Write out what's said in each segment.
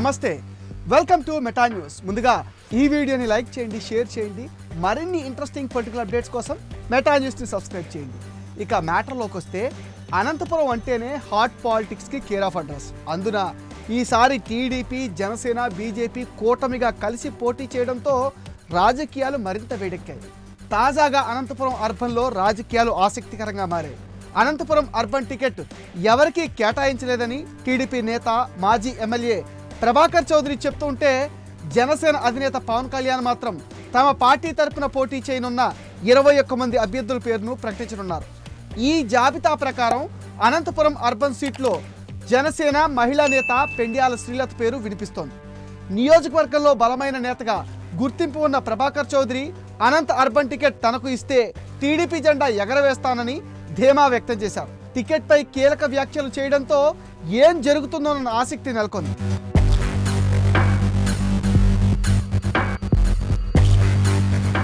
నమస్తే. Welcome to meta news ముందుగా ఈ వీడియోని లైక్ చేయండి షేర్ చేయండి. మరిన్ని ఇంట్రెస్టింగ్ పొలిటికల్ అప్డేట్స్ కోసం మెటా న్యూస్ని సబ్స్క్రైబ్ చేయండి. ఇక మ్యాటర్లోకి వస్తే అనంతపురం అంటేనే హాట్ పాలిటిక్స్కి కేర్ ఆఫ్ అడ్రస్ అందున ఈసారి టీడీపీ జనసేన బీజేపీ కూటమిగా కలిసి పోటీ చేయడంతో రాజకీయాలు మరింత వేడెక్కాయి. తాజాగా అనంతపురం అర్బన్లో రాజకీయాలు ఆసక్తికరంగా మారాయి. అనంతపురం అర్బన్ టికెట్ ఎవరికీ కేటాయించలేదని టీడీపీ నేత మాజీ ఎమ్మెల్యే ప్రభాకర్ చౌదరి చెప్తుంటే జనసేన అధినేత పవన్ కళ్యాణ్ మాత్రం తమ పార్టీ తరపున పోటీ చేయనున్న ఇరవై ఒక్క మంది అభ్యర్థుల పేరును ప్రకటించనున్నారు. ఈ జాబితా ప్రకారం అనంతపురం అర్బన్ సీట్లో జనసేన మహిళా నేత పెండ్యాల శ్రీలత పేరు వినిపిస్తోంది. నియోజకవర్గంలో బలమైన నేతగా గుర్తింపు ఉన్న ప్రభాకర్ చౌదరి అనంత అర్బన్ టికెట్ తనకు ఇస్తే టీడీపీ జెండా ఎగరవేస్తానని ధీమా వ్యక్తం చేశారు. టికెట్పై కీలక వ్యాఖ్యలు చేయడంతో ఏం జరుగుతుందోనన్న ఆసక్తి నెలకొంది.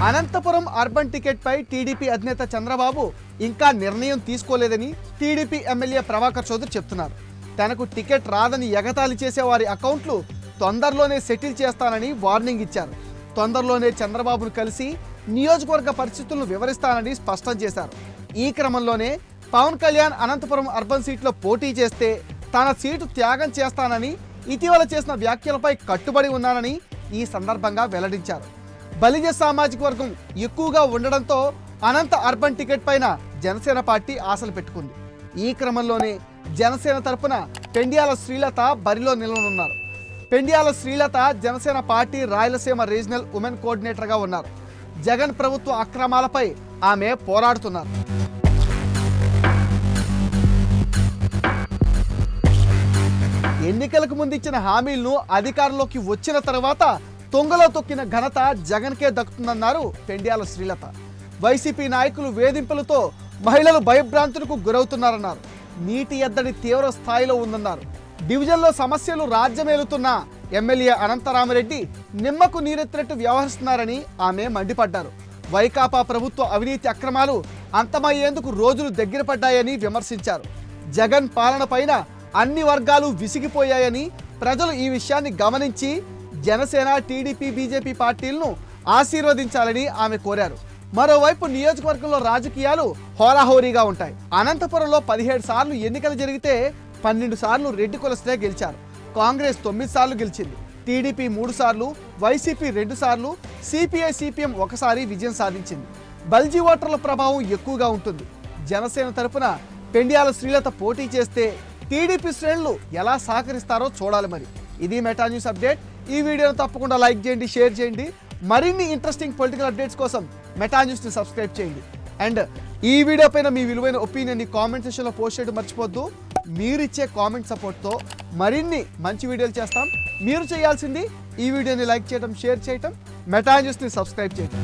అనంతపురం అర్బన్ టికెట్పై టీడీపీ అధినేత చంద్రబాబు ఇంకా నిర్ణయం తీసుకోలేదని టీడీపీ ఎమ్మెల్యే ప్రభాకర్ చౌదరి చెప్తున్నారు. తనకు టికెట్ రాదని ఎగతాళి చేసే వారి అకౌంట్లు తొందరలోనే సెటిల్ చేస్తానని వార్నింగ్ ఇచ్చారు. తొందరలోనే చంద్రబాబును కలిసి నియోజకవర్గ పరిస్థితులను వివరిస్తానని స్పష్టం చేశారు. ఈ క్రమంలోనే పవన్ కళ్యాణ్ అనంతపురం అర్బన్ సీట్లో పోటీ చేస్తే తన సీటు త్యాగం చేస్తానని ఇటీవల చేసిన వ్యాఖ్యలపై కట్టుబడి ఉన్నానని ఈ సందర్భంగా వెల్లడించారు. బలిజ సామాజిక వర్గం ఎక్కువగా ఉండడంతో అనంత అర్బన్ టికెట్ పైన జనసేన పార్టీ ఆశలు పెట్టుకుంది. ఈ క్రమంలోనే జనసేన తరపున పెండియాల శ్రీలత బరిలో నిలవనున్నారు. Pendyala Srilatha Janasena party Rayalaseema regional women కోఆర్డినేటర్గా ఉన్నారు. జగన్ ప్రభుత్వ అక్రమాలపై ఆమె పోరాడుతున్నారు. ఎన్నికలకు ముందు ఇచ్చిన హామీలను అధికారంలోకి వచ్చిన తర్వాత తొంగలో తొక్కిన ఘనత జగన్కే దక్కుతుందన్నారు పెండ్యాల శ్రీలత. వైసీపీ నాయకులు వేధింపులతో మహిళలు భయభ్రాంతులకు గురవుతున్నారన్నారు. నీటి ఎద్దడి తీవ్ర స్థాయిలో ఉందన్నారు. డివిజన్లో సమస్యలు రాజ్యమేలుతున్న ఎమ్మెల్యే అనంతరామరెడ్డి నిమ్మకు నీరెత్తినట్టు వ్యవహరిస్తున్నారని ఆమె మండిపడ్డారు. వైకాపా ప్రభుత్వ అవినీతి అక్రమాలు అంతమయ్యేందుకు రోజులు దగ్గర పడ్డాయని విమర్శించారు. జగన్ పాలన పైన అన్ని వర్గాలు విసిగిపోయాయని ప్రజలు ఈ విషయాన్ని గమనించి జనసేన టీడీపీ బీజేపీ పార్టీలను ఆశీర్వదించాలని ఆమె కోరారు. మరోవైపు నియోజకవర్గంలో రాజకీయాలు హోరాహోరీగా ఉంటాయి. అనంతపురంలో పదిహేడు సార్లు ఎన్నికలు జరిగితే పన్నెండు సార్లు రెడ్డి కులస్తే గెలిచారు. కాంగ్రెస్ తొమ్మిది సార్లు గెలిచింది. టీడీపీ మూడు సార్లు వైసీపీ రెండు సార్లు సిపిఐ సిపిఎం ఒకసారి విజయం సాధించింది. బల్జీ ఓటర్ల ప్రభావం ఎక్కువగా ఉంటుంది. జనసేన తరపున పెండ్యాల శ్రీలత పోటీ చేస్తే టీడీపీ శ్రేణులు ఎలా సహకరిస్తారో చూడాలి మరి. ఇది మెటా న్యూస్ అప్డేట్. ఈ వీడియోను తప్పకుండా లైక్ చేయండి షేర్ చేయండి. మరిన్ని ఇంట్రెస్టింగ్ పొలిటికల్ అప్డేట్స్ కోసం మెటా న్యూస్ని సబ్స్క్రైబ్ చేయండి. అండ్ ఈ వీడియో పైన మీ విలువైన ఒపీనియన్ని కామెంట్ సెషన్లో పోస్ట్ చేయడం మర్చిపోద్దు మీరు ఇచ్చే కామెంట్ సపోర్ట్తో మరిన్ని మంచి వీడియోలు చేస్తాం. మీరు చేయాల్సింది ఈ వీడియోని లైక్ చేయడం షేర్ చేయటం. మెటా న్యూస్ని సబ్స్క్రైబ్ చేయటం